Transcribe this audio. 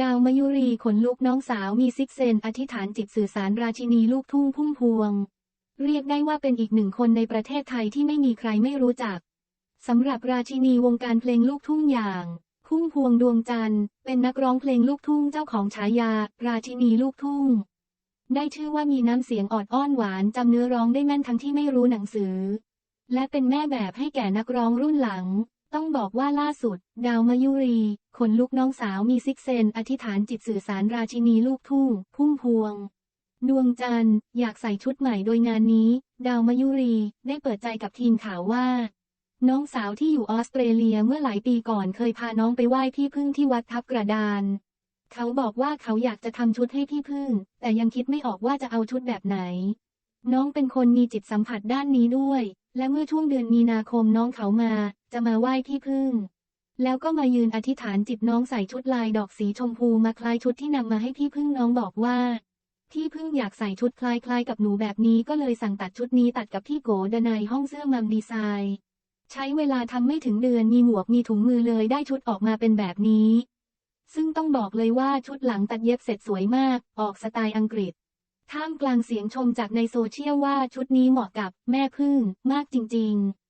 ดาวมยุรีขนลุกน้องสาวมีซิกเซน อธิษฐานจิตสื่อสารราชินีลูกทุ่งพุ่มพวง เรียกได้ว่าเป็นอีกหนึ่งคนในประเทศไทยที่ไม่มีใครไม่รู้จักสำหรับราชินีวงการเพลงลูกทุ่งอย่าง พุ่มพวงดวงจันทร์ เป็นนักร้องเพลงลูกทุ่งเจ้าของฉายา ราชินีลูกทุ่ง ได้ชื่อว่ามีน้ำเสียงออดอ้อนหวานจำเนื้อร้องได้แม่นทั้งที่ไม่รู้หนังสือ และเป็นแม่แบบให้แก่นักร้องรุ่นหลัง ต้องบอกว่าล่าสุด ดาวมายุรีขนลุกน้องสาวมีซิกเซน อธิษฐานจิตสื่อสารราชินีลูกทุ่ง พุ่มพวง ดวงจันทร์อยากใส่ชุดใหม่โดยงานนี้ ดาวมายุรีได้เปิดใจกับทีมข่าวว่า น้องสาวที่อยู่ออสเตรเลียเมื่อหลายปีก่อนเคยพาน้องไปไหว้พี่พึ่งที่วัดทับกระดาน เขาบอกว่าเขาอยากจะทำชุดให้พี่พึ่ง แต่ยังคิดไม่ออกว่าจะเอาชุดแบบไหน น้องเป็นคนมีจิตสัมผัสด้านนี้ด้วย และเมื่อช่วงเดือนมีนาคมน้องเขามา จะมาไหว้พี่พึ่ง แล้วก็มายืนอธิษฐานจิตน้องใส่ชุดลายดอกสีชมพูมาคล้ายชุดที่นำมาให้พี่พึ่งน้องบอกว่าพี่พึ่งอยากใส่ชุดคล้ายๆกับหนูแบบนี้ก็เลยสั่งตัดชุดนี้ตัดกับพี่โกดนายห้องเสื้อมัมดีไซน์ ใช้เวลาทำไม่ถึงเดือนมีหมวกมีถุงมือเลยได้ชุดออกมาเป็นแบบนี้ ซึ่งต้องบอกเลยว่าชุดหลังตัดเย็บเสร็จสวยมาก ออกสไตล์อังกฤษ ท่ามกลางเสียงชมจากในโซเชียลว่าชุดนี้เหมาะกับแม่พึ่งมากจริง ๆ